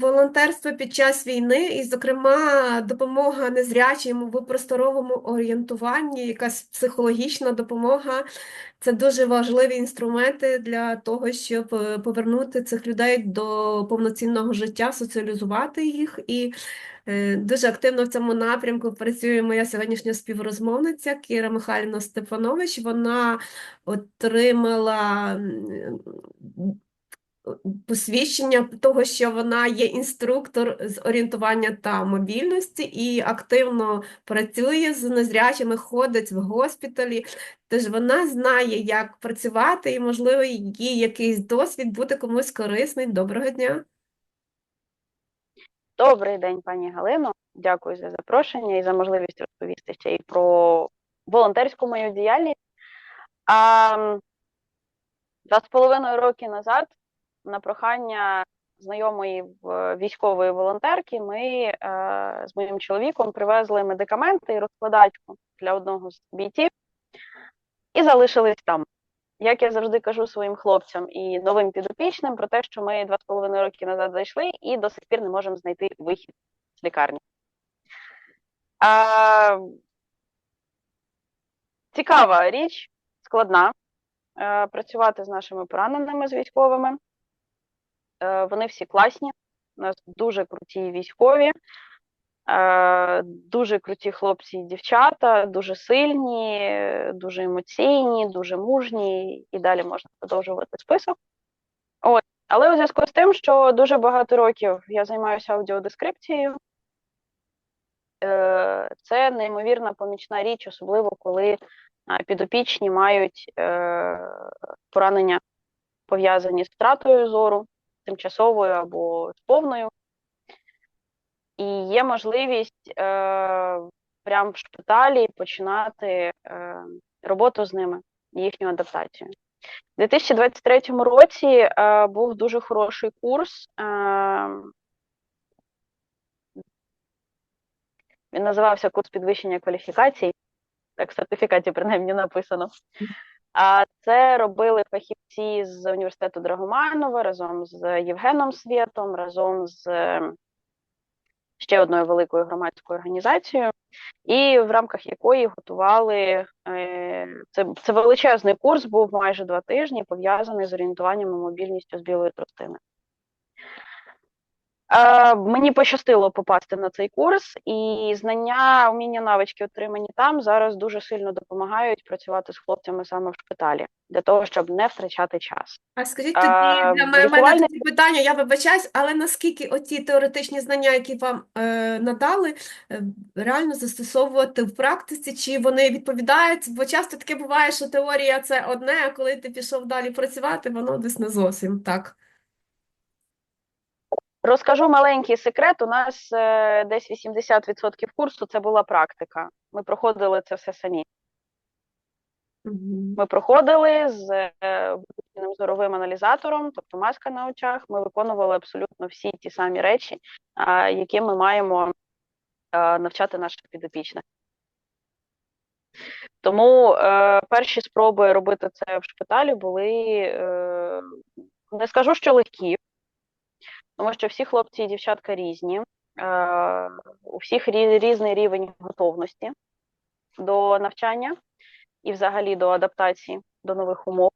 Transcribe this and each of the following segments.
волонтерство під час війни, і, зокрема, допомога незрячим в просторовому орієнтуванні, якась психологічна допомога. Це дуже важливі інструменти для того, щоб е, повернути цих людей до повноцінного життя, соціалізувати їх. І е, дуже активно в цьому напрямку працює моя сьогоднішня співрозмовниця Кіра Михайлівна Стефанович. Вона отримала посвідчення того, що вона є інструктор з орієнтування та мобільності і активно працює з незрячими, ходить в госпіталі. Тож вона знає, як працювати, і, можливо, їй якийсь досвід буде комусь корисний. Доброго дня. Добрий день, пані Галино. Дякую за запрошення і за можливість розповісти ще й про волонтерську мою діяльність. А, Два з половиною роки назад, на прохання знайомої військової волонтерки, ми е, з моїм чоловіком привезли медикаменти і розкладачку для одного з бійців і залишились там. Як я завжди кажу своїм хлопцям і новим підопічним про те, що ми два з половиною роки назад зайшли і до сих пір не можемо знайти вихід з лікарні. А, цікава річ, складна. е, Працювати з нашими пораненими, з військовими. Е, Вони всі класні, у нас дуже круті військові, е, дуже круті хлопці і дівчата, дуже сильні, дуже емоційні, дуже мужні, і далі можна продовжувати список. От. Але у зв'язку з тим, що дуже багато років я займаюся аудіодескрипцією, е, це неймовірна помічна річ, особливо коли підопічні мають поранення пов'язані з втратою зору, тимчасовою або повною. І є можливість е, прямо в шпиталі починати е, роботу з ними, їхню адаптацію. У 2023 році е, був дуже хороший курс. Е, він називався курс підвищення кваліфікацій. Так, в сертифікаті принаймні написано. А це робили фахівці з університету Драгоманова разом з Євгеном Свєтом, разом з е, ще одною великою громадською організацією, і в рамках якої готували е, це, це величезний курс, був майже два тижні, пов'язаний з орієнтуванням і мобільністю з білої тростини. Е, Мені пощастило попасти на цей курс, і знання, уміння, навички, отримані там, зараз дуже сильно допомагають працювати з хлопцями саме в шпиталі, для того, щоб не втрачати час. А скажіть тоді А, для мене лікувальне- такі питання, я вибачаюсь, але наскільки оці теоретичні знання, які вам е, надали, е, реально застосовувати в практиці, чи вони відповідають? Бо часто таке буває, що теорія це одне, а коли ти пішов далі працювати, воно десь не зовсім так. Розкажу маленький секрет. У нас е, десь 80% курсу це була практика. Ми проходили це все самі. Ми проходили з е, виключеним зоровим аналізатором, тобто маска на очах. Ми виконували абсолютно всі ті самі речі, які ми маємо а, навчати наших підопічних. Тому е, перші спроби робити це в шпиталі були е, не скажу, що легкі, тому що всі хлопці і дівчатка різні, е, у всіх різний рівень готовності до навчання і взагалі до адаптації до нових умов.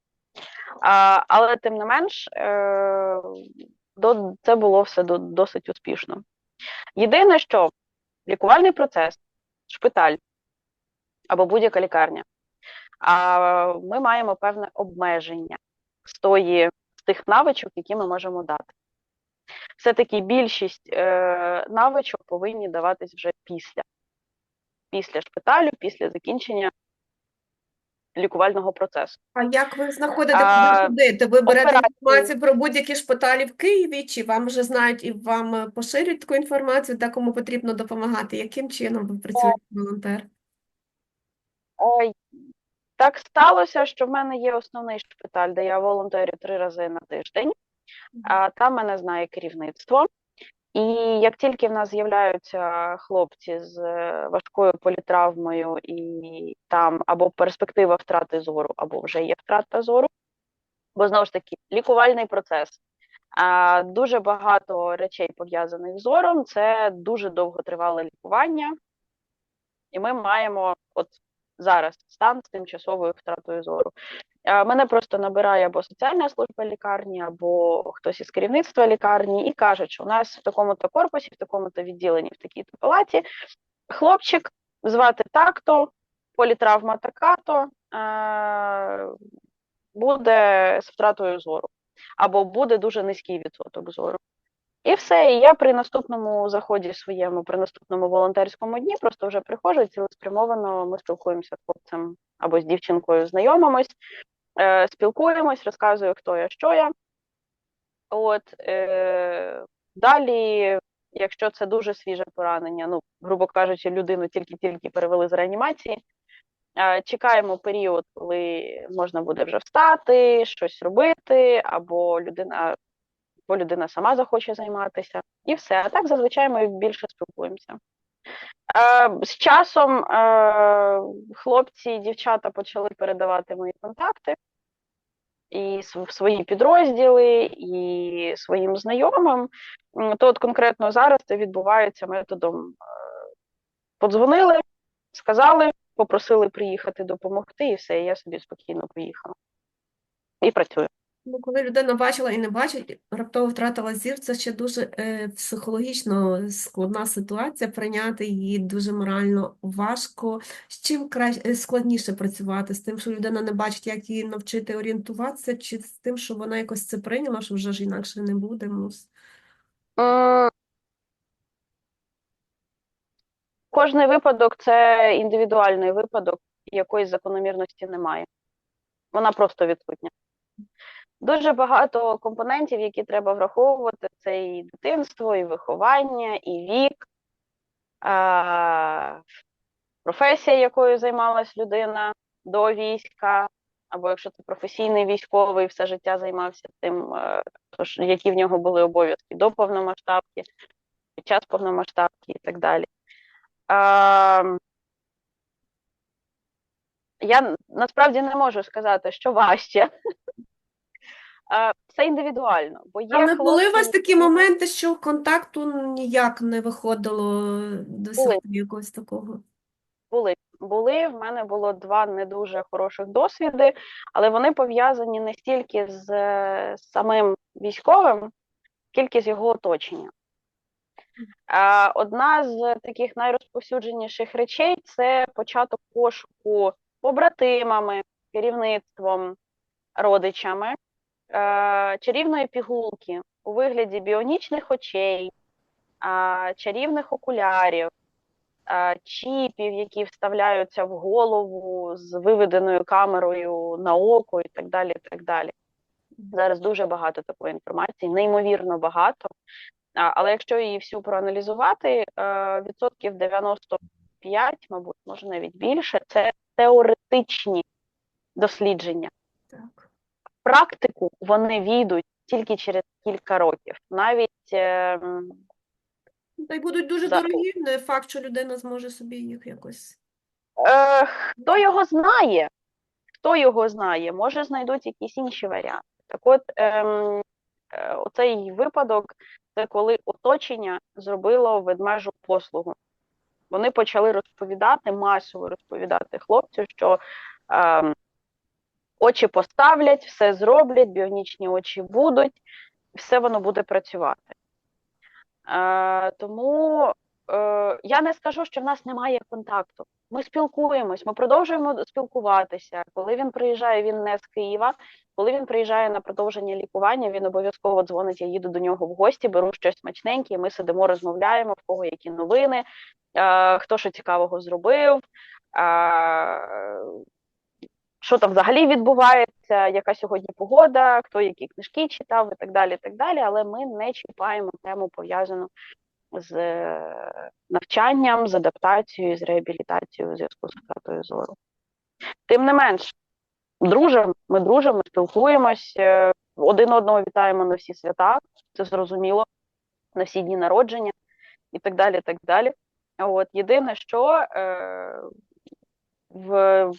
А, але тим не менш, е, до, це було все до, досить успішно. Єдине, що лікувальний процес, шпиталь або будь-яка лікарня, а ми маємо певне обмеження з тої, з тих навичок, які ми можемо дати. Все-таки більшість е, навичок повинні даватись вже після, після шпиталю, після закінчення лікувального процесу. А як ви знаходите, куди? Ви берете інформацію про будь-які шпиталі в Києві, чи вам вже знають і вам е, поширюють таку інформацію, де кому потрібно допомагати? Яким чином ви працюєте, волонтер? Ой, так сталося, що в мене є основний шпиталь, де я волонтерю три рази на тиждень, там мене знає керівництво. І як тільки в нас з'являються хлопці з е, важкою політравмою, і там або перспектива втрати зору, або вже є втрата зору, бо знову ж таки лікувальний процес, А дуже багато речей пов'язаних з зором. Це дуже довготривале лікування, і ми маємо от зараз стан з тимчасовою втратою зору. Мене просто набирає або соціальна служба лікарні, або хтось із керівництва лікарні, і кажуть, що у нас в такому-то корпусі, в такому-то відділенні, в такій-то палаті хлопчик звати так-то, політравма така-то, буде з втратою зору, або буде дуже низький відсоток зору. І все. І я при наступному заході своєму, при наступному волонтерському дні просто вже приходжу цілеспрямовано ми спілкуємося з хлопцем або з дівчинкою, знайомимось, е, спілкуємось, розказую, хто я, що я. От е, далі, якщо це дуже свіже поранення, ну, грубо кажучи, людину тільки-тільки перевели з реанімації. е, Чекаємо період, коли можна буде вже встати, щось робити, або людина, або людина сама захоче займатися, і все. А так зазвичай ми більше спілкуємося. Е, з часом хлопці і дівчата почали передавати мої контакти і свої підрозділи, і своїм знайомим. То от конкретно зараз це відбувається методом е, подзвонили, сказали, попросили приїхати допомогти, і все, я собі спокійно поїхала. І працюю. Ну, коли людина бачила і не бачить, раптово втратила зір, це ще дуже е, психологічно складна ситуація, прийняти її дуже морально важко. З чим краще, складніше працювати? З тим, що людина не бачить, як її навчити орієнтуватися, чи з тим, що вона якось це прийняла, що вже ж інакше не буде? М, Кожний випадок це індивідуальний випадок, якоїсь закономірності немає. Вона просто відсутня. Дуже багато компонентів, які треба враховувати, це і дитинство, і виховання, і вік, а, професія, якою займалась людина до війська, або якщо це професійний військовий, все життя займався тим, е, тож, які в нього були обов'язки до повномасштабки, під час повномасштабки і так далі. А, я насправді не можу сказати, що важче. Все індивідуально, бо є Але були у вас такі моменти, що контакту ніяк не виходило досягти якогось такого? Були. Були, в мене було два не дуже хороших досвіди, але вони пов'язані не стільки з е, самим військовим, скільки з його оточенням. Одна з таких найрозповсюдженіших речей це початок пошуку побратимами, керівництвом, родичами е, чарівної пігулки у вигляді біонічних очей, чарівних окулярів, чіпів, які вставляються в голову з виведеною камерою на око і так далі. І так далі. Зараз дуже багато такої інформації, неймовірно багато. Але якщо її всю проаналізувати, е, відсотків 95, мабуть, може навіть більше, це теоретичні дослідження. Практику вони війдуть тільки через кілька років. Навіть е, Ну, Та й будуть дуже За- дорогі, не факт, що людина зможе собі їх якось. е, хто його знає, хто його знає, може знайдуть якісь інші варіанти. Так от, ем, е, оцей випадок це коли оточення зробило ведмежу послугу. Вони почали розповідати, масово розповідати хлопцю, що ем, очі поставлять, все зроблять, біонічні очі будуть, все воно буде працювати. Е, тому е, я не скажу, що в нас немає контакту. Ми спілкуємось, ми продовжуємо спілкуватися. Коли він приїжджає, він не з Києва. Коли він приїжджає на продовження лікування, він обов'язково дзвонить. Я їду до нього в гості, беру щось смачненьке. і Ми сидимо, розмовляємо, в кого які новини, е, хто що цікавого зробив, е, що там взагалі відбувається, яка сьогодні погода, хто які книжки читав і так далі. і так далі. Але ми не чіпаємо тему пов'язану з е, навчанням, з адаптацією, з реабілітацією у зв'язку з втратою зору. Тим не менш, дружимо, ми дружимо, спілкуємось, е, один одного вітаємо на всі свята, це зрозуміло, на всі дні народження і так далі. так далі. От, єдине, що е, в,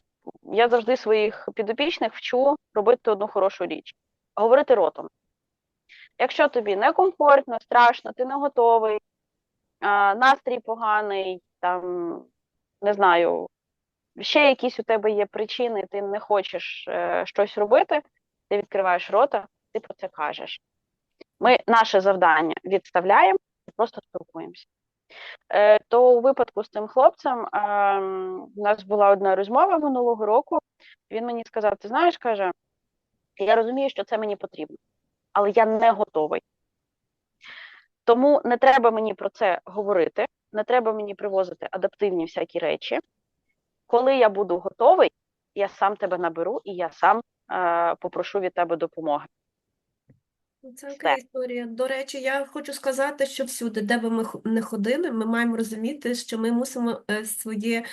я завжди своїх підопічних вчу робити одну хорошу річ говорити ротом. Якщо тобі некомфортно, страшно, ти не готовий, настрій поганий, там, не знаю, ще якісь у тебе є причини, ти не хочеш е, щось робити, ти відкриваєш рота, ти про це кажеш. Ми наше завдання відставляємо і просто спілкуємося. Е, то у випадку з цим хлопцем у нас була одна розмова минулого року. Він мені сказав: ти знаєш, каже, я розумію, що це мені потрібно, але я не готовий. Тому не треба мені про це говорити, не треба мені привозити адаптивні всякі речі. Коли я буду готовий, я сам тебе наберу і я сам е, попрошу від тебе допомоги. Ну, Це окей історія. До речі, я хочу сказати, що всюди, де би ми не ходили, ми маємо розуміти, що ми мусимо е, своє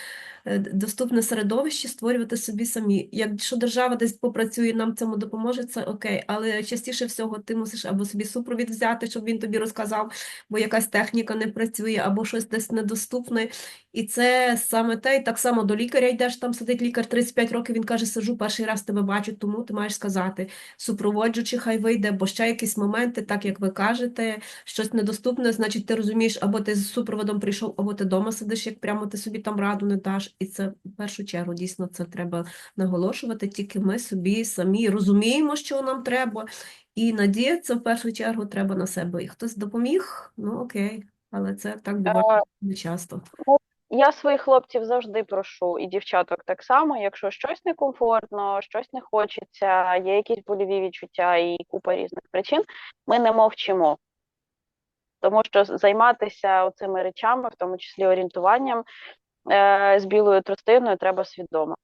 е, доступне середовище створювати собі самі. Якщо держава десь попрацює, нам цьому допоможе, це окей. Але частіше всього ти мусиш або собі супровід взяти, щоб він тобі розказав, бо якась техніка не працює, або щось десь недоступне. І це саме те, і так само до лікаря йдеш, там сидить лікар 35 років, він каже, сижу, перший раз тебе бачу, тому ти маєш сказати супроводжуючи, хай вийде, бо ще якісь моменти, так як ви кажете, щось недоступне, значить, ти розумієш, або ти з супроводом прийшов, або ти вдома сидиш, як прямо ти собі там раду не даш. І це в першу чергу дійсно це треба наголошувати. Тільки ми собі самі розуміємо, що нам треба, і надіятися в першу чергу треба на себе. І хтось допоміг, ну окей, але це так буває не часто. Я своїх хлопців завжди прошу, і дівчаток так само, якщо щось некомфортно, щось не хочеться, є якісь больові відчуття і купа різних причин, ми не мовчимо. Тому що займатися цими речами, в тому числі орієнтуванням е, з білою тростиною, треба свідомо.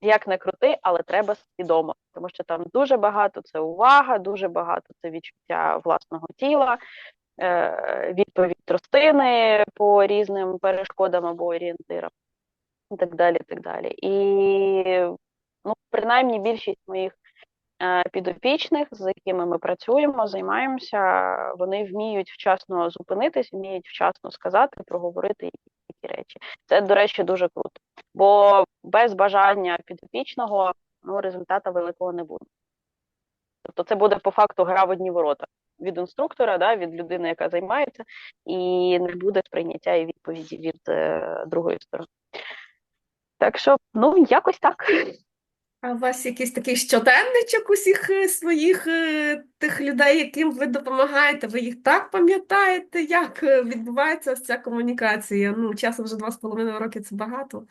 Як не крути, але треба свідомо, тому що там дуже багато це увага, дуже багато це відчуття власного тіла, відповідь тростини по різним перешкодам або орієнтирам, і так далі. і так далі. І ну, принаймні більшість моїх е, підопічних, з якими ми працюємо, займаємося, вони вміють вчасно зупинитись, вміють вчасно сказати, проговорити такі речі. Це, до речі, дуже круто. Бо без бажання підопічного ну, результату великого не буде. Тобто це буде по факту гра в одні ворота від інструктора, да, від людини, яка займається, і не буде сприйняття і відповіді від е, другої сторони. Так що, ну, якось так. А у вас якийсь такий щоденничок усіх е, своїх е, тих людей, яким ви допомагаєте? Ви їх так пам'ятаєте, як е, відбувається ось ця комунікація? Ну, часом вже два з половиною роки це багато.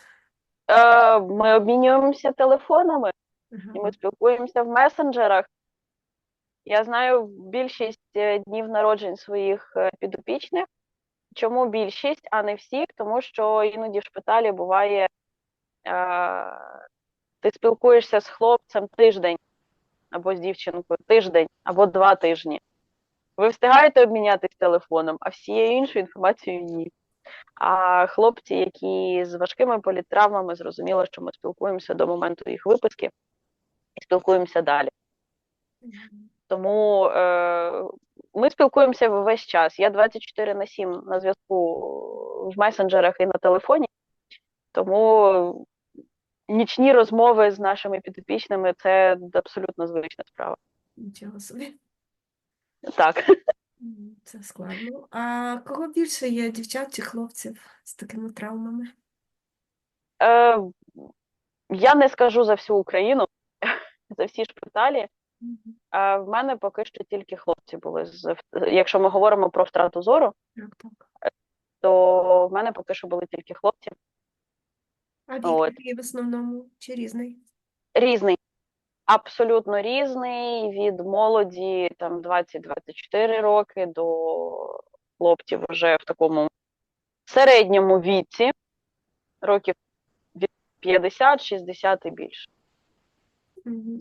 Е, ми обмінюємося телефонами, Ага. і ми спілкуємося в месенджерах. Я знаю більшість е, днів народжень своїх е, підопічних. Чому більшість, а не всіх? Тому що іноді в шпиталі буває, е, ти спілкуєшся з хлопцем тиждень або з дівчинкою тиждень або два тижні. Ви встигаєте обмінятися телефоном, а всією іншою інформацією ні. А хлопці, які з важкими політтравмами, зрозуміло, що ми спілкуємося до моменту їх виписки і спілкуємося далі. Тому е, ми спілкуємося весь час. Я 24 на 7 на зв'язку в месенджерах і на телефоні, тому нічні розмови з нашими підопічними це абсолютно звична справа. Нічого собі. Так. Це складно. А кого більше є дівчат чи хлопців з такими травмами? Е, я не скажу за всю Україну, за всі шпиталі. А в мене поки що тільки хлопці були. з- Якщо ми говоримо про втрату зору, Так, так. то в мене поки що були тільки хлопці. А вік От. який в основному чи різний? Різний, абсолютно різний, від молоді там 20-24 роки до хлопців вже в такому середньому віці, років від 50-60 і більше.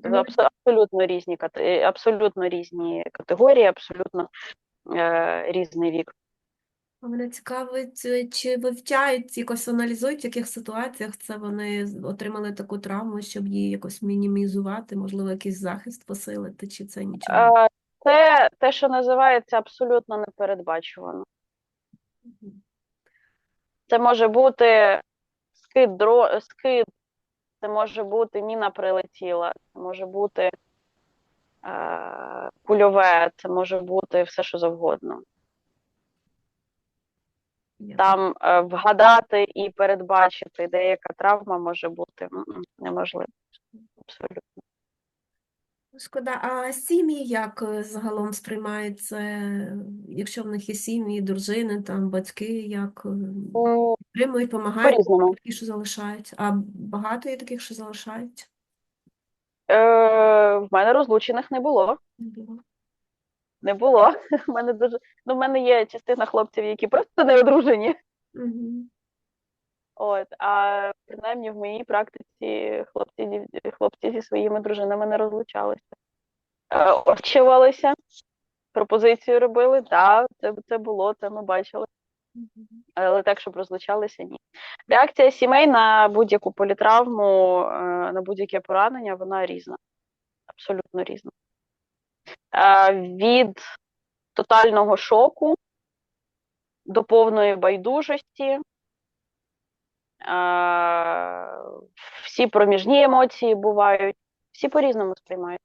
Це абс- абсолютно різні кате- абсолютно різні категорії, абсолютно е, різний вік. Мене цікавить, е, чи вивчають, якось аналізують, в яких ситуаціях це вони отримали таку травму, щоб її якось мінімізувати, можливо, якийсь захист посилити, чи це нічого? Це те, що називається абсолютно непередбачувано. Це може бути скид, дро... скид, це може бути міна прилетіла, це може бути е, кульове, це може бути все, що завгодно. Там е, вгадати і передбачити, де яка травма може бути неможливо. Абсолютно. Шкода, а сім'ї як е, загалом сприймають це, якщо в них є сім'ї, дружини, там батьки, як е, підтримують, допомагають, По-різному. такі, що залишають, а багато є таких, що залишають? Е, в мене розлучених не було. Не було. Не було. В мене дуже ну, в мене є частина хлопців, які просто не одружені. Мгм. От, а принаймні в моїй практиці хлопці, хлопці зі своїми дружинами не розлучалися. Е, Очувалися, пропозицію робили, так, це, це було, це ми бачили. Але так, щоб розлучалися, ні. Реакція сімей на будь-яку політравму, е, на будь-яке поранення, вона різна. Абсолютно різна. Е, Від тотального шоку до повної байдужості. Всі проміжні емоції бувають, всі по-різному сприймають.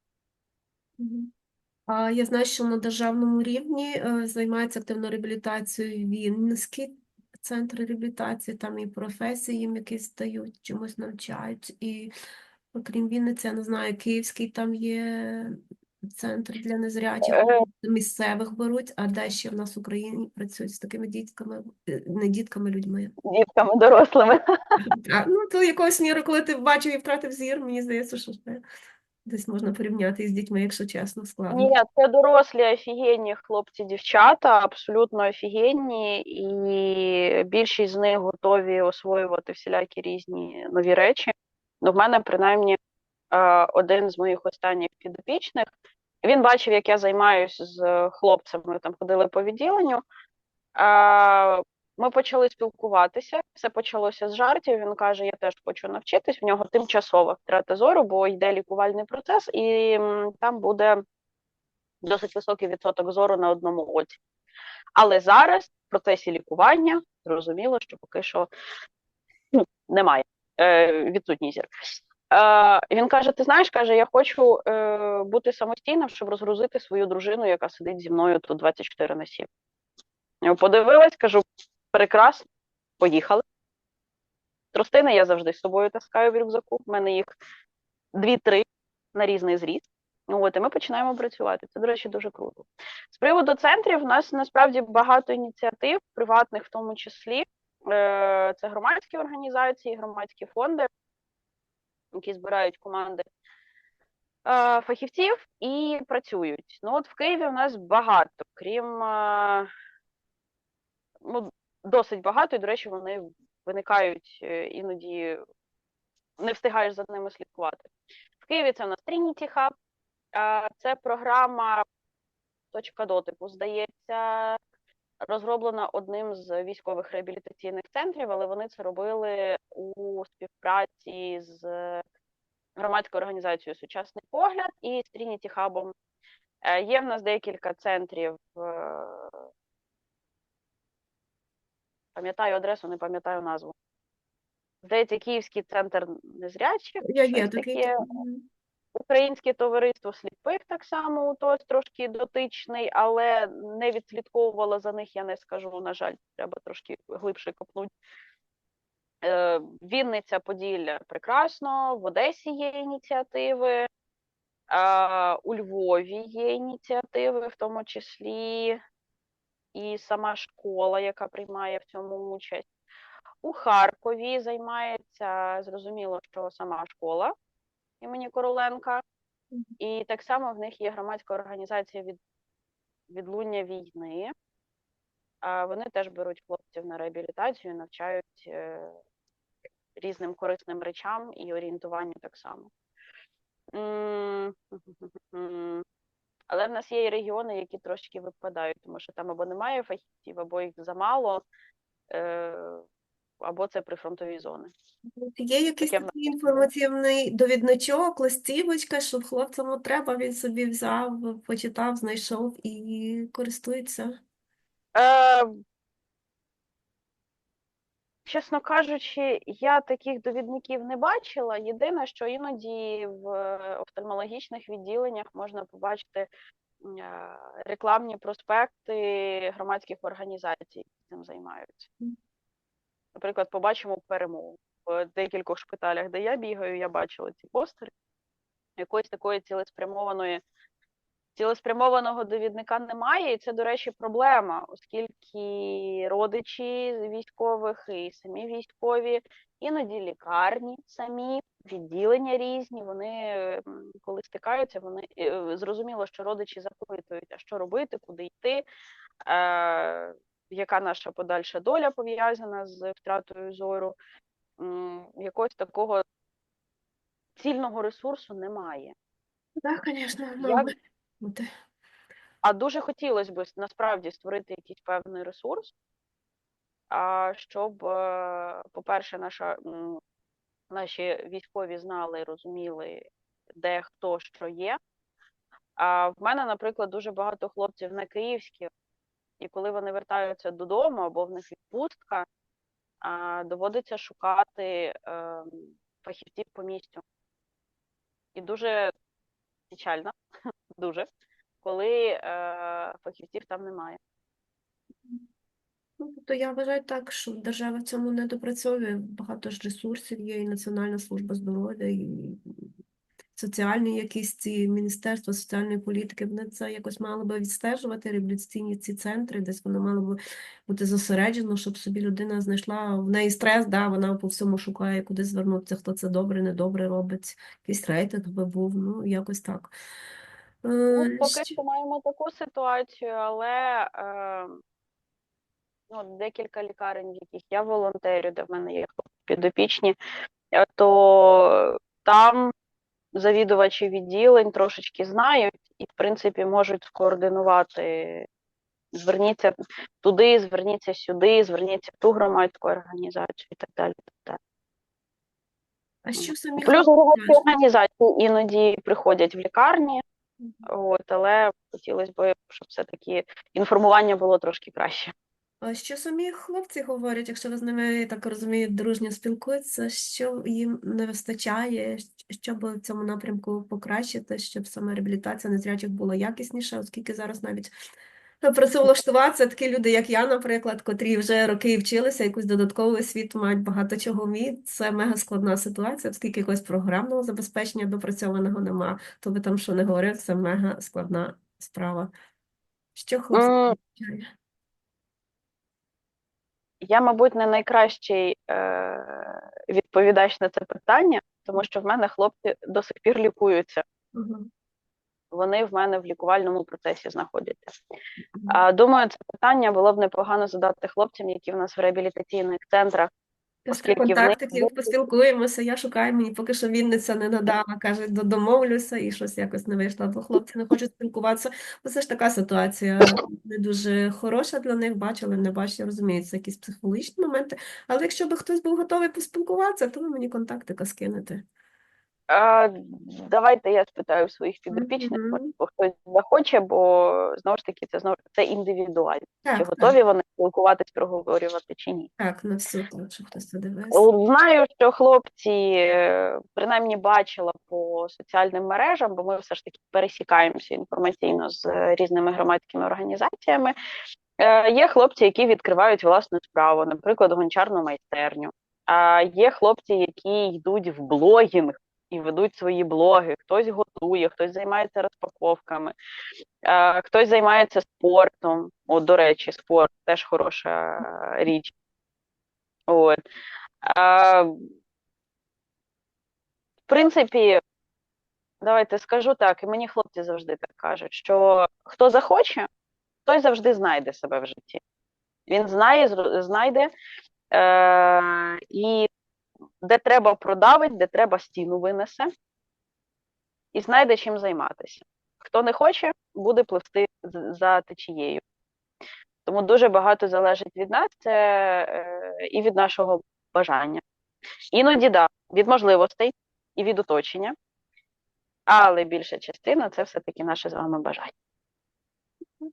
Я знаю, що на державному рівні е, займається активною реабілітацією Вінницький центр реабілітації, там і професії їм якісь дають, чомусь навчають. І окрім Вінниці, я не знаю, Київський там є центр для незрячих, Е. місцевих беруть, а де ще в нас в Україні працюють з такими дітками, е, не дітками, людьми. Дітками дорослими. А, ну, то якогось міру, коли ти бачив і втратив зір, мені здається, що це десь можна порівняти із дітьми, якщо чесно, складно. Ні, це дорослі офігенні хлопці, дівчата, абсолютно офігенні, і більшість з них готові освоювати всілякі різні нові речі. Ну, в мене, принаймні, е, один з моїх останніх підопічних, він бачив, як я займаюся з хлопцями, там ходили по відділенню. Е, Ми почали спілкуватися, все почалося з жартів. Він каже: Я теж хочу навчитись. В нього тимчасова втрата зору, бо йде лікувальний процес, і там буде досить високий відсоток зору на одному оці. Але зараз в процесі лікування зрозуміло, що поки що ну, немає е, відсутній зір. Е, він каже: Ти знаєш, каже, я хочу е, бути самостійним, щоб розгрузити свою дружину, яка сидить зі мною тут 24 на 7. Я подивилась, кажу, прекрасно, поїхали. Тростини я завжди з собою таскаю в рюкзаку. У мене їх дві-три на різний зріст. Ну, От, і ми починаємо працювати. Це, до речі, дуже круто. З приводу центрів, у нас насправді багато ініціатив, приватних в тому числі. Е, Це громадські організації, громадські фонди, які збирають команди е, фахівців і працюють. Ну, от в Києві у нас багато, крім е, ну, досить багато, і, до речі, вони виникають е, іноді, не встигаєш за ними слідкувати. В Києві це у нас Trinity Hub, а, Це програма точка дотику, здається, розроблена одним з військових реабілітаційних центрів, але вони це робили у співпраці з громадською організацією Сучасний погляд і з Trinity Hub. Е, Є в нас декілька центрів. е, Пам'ятаю адресу, не пам'ятаю назву. Здається, Київський центр незрячих. Я є таке. Українське товариство сліпих так само у трошки дотичний, але не відслідковувала за них, я не скажу, на жаль, треба трошки глибше копнути. Е, Вінниця, Поділля прекрасно, в Одесі є ініціативи, у Львові є ініціативи, в тому числі і сама школа, яка приймає в цьому участь. У Харкові займається, зрозуміло, що сама школа імені Короленка. І так само в них є громадська організація від відлуння війни. А вони теж беруть хлопців на реабілітацію, навчають е, різним корисним речам і орієнтуванню так само. Але в нас є і регіони, які трошки випадають, тому що там або немає фахівців, або їх замало, е, або це прифронтові зони. Є якийсь Таке в такий інформаційний довідничок, листівочка, що хлопцям от треба, він собі взяв, почитав, знайшов і користується. Е, чесно кажучи, я таких довідників не бачила. Єдине, що іноді в е, офтальмологічних відділеннях можна побачити е, рекламні проспекти громадських організацій, які цим займаються. Наприклад, побачимо перемогу. В декількох шпиталях, де я бігаю, я бачила ці постери. Якоїсь такої цілеспрямованої цілеспрямованого довідника немає, і це, до речі, проблема, оскільки родичі військових і самі військові, іноді лікарні самі, відділення різні. Вони коли стикаються, вони е, зрозуміло, що родичі запитують, а що робити, куди йти. Яка наша подальша доля пов'язана з втратою зору? Якогось такого цільного ресурсу немає. Так, звісно, Як- бути. А дуже хотілося б насправді створити якийсь певний ресурс, щоб, е, по-перше, наша, наші військові знали і розуміли, де хто що є. А в мене, наприклад, дуже багато хлопців не київських, і коли вони вертаються додому або в них відпустка, доводиться шукати ем, фахівців по місцю. І дуже печально, дуже, коли е, фахівців там немає. Ну, тобто я вважаю так, що держава в цьому не допрацьовує. Багато ж ресурсів є, і Національна служба здоров'я, і соціальні якісь ці міністерства соціальної політики, вони це якось мали би відстежувати, реабілітаційні ці центри, десь воно мало би бути зосереджено, щоб собі людина знайшла в неї стрес, да, вона по всьому шукає, куди звернутися, хто це добре, недобре робить, якийсь рейтинг би був, ну, якось так. Е, Ну, поки що маємо таку ситуацію, але е, ну, декілька лікарень, в яких я волонтерю, де в мене є підопічні, е, то там завідувачі відділень трошечки знають і, в принципі, можуть скоординувати. Зверніться туди, зверніться сюди, зверніться в ту громадську організацію і так далі. Так далі. А що самі Плюс громадські організації іноді приходять в лікарні, Мгм. от, але хотілося б, щоб все-таки інформування було трошки краще. Що самі хлопці говорять, якщо ви з ними, я так розумію, дружньо спілкуються, що їм не вистачає, що би в цьому напрямку покращити, щоб саме реабілітація незрячих була якісніша, оскільки зараз навіть працевлаштуватися такі люди, як я, наприклад, котрі вже роки вчилися, якусь додаткову освіту мають багато чого вміють. Це мега складна ситуація, оскільки якогось програмного забезпечення допрацьованого нема. То би там що не говорив, це мега складна справа. Що хлопці? Я, мабуть, не найкращий е, відповідач на це питання, тому що в мене хлопці до сих пір лікуються. Угу. Вони в мене в лікувальному процесі знаходяться. Угу. Думаю, це питання було б непогано задати хлопцям, які в нас в реабілітаційних центрах. Оскільки в них контакти, є- поспілкуємося, я шукаю, мені поки що Вінниця не надала, каже, «До- домовлюся, і щось якось не вийшло, бо хлопці не хочуть спілкуватися. Бо це ж така ситуація не дуже хороша для них, бачили, не бачили, розумію, це якісь психологічні моменти. Але якщо би хтось був готовий поспілкуватися, то ви мені контактика скинете. А, давайте я спитаю своїх підопічних, Мгм. можливо, хтось захоче, бо знову ж таки це знову це індивідуально. Чи Так, так, готові вони спілкуватись, проговорювати чи ні? так, на всю, так, хтось дивився. Знаю, що хлопці е, принаймні бачила по соціальним мережам, бо ми все ж таки пересікаємося інформаційно з е, різними громадськими організаціями. Е, Є хлопці, які відкривають власну справу, наприклад, гончарну майстерню. А є хлопці, які йдуть в блогінг і ведуть свої блоги. Хтось готує, хтось займається розпаковками, е, хтось займається спортом. От, до речі, спорт теж хороша е, річ. От. А, в принципі, давайте скажу так, і мені хлопці завжди так кажуть, що хто захоче, той завжди знайде себе в житті. Він знає, знайде, е, і де треба продавить, де треба стіну винесе, і знайде чим займатися. Хто не хоче, буде пливти за течією. Тому дуже багато залежить від нас це, е, і від нашого бажання. Іноді да, від можливостей і від оточення, але більша частина це все-таки наше з вами бажання.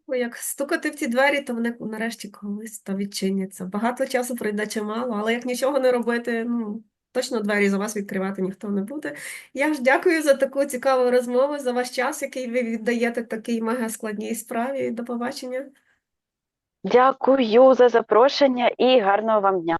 Як стукати в ці двері, то вони нарешті колись то відчиняться. Багато часу пройде чимало, але як нічого не робити, ну точно двері за вас відкривати ніхто не буде. Я ж дякую за таку цікаву розмову, за ваш час, який ви віддаєте такій мега складній справі. До побачення. Дякую за запрошення і гарного вам дня.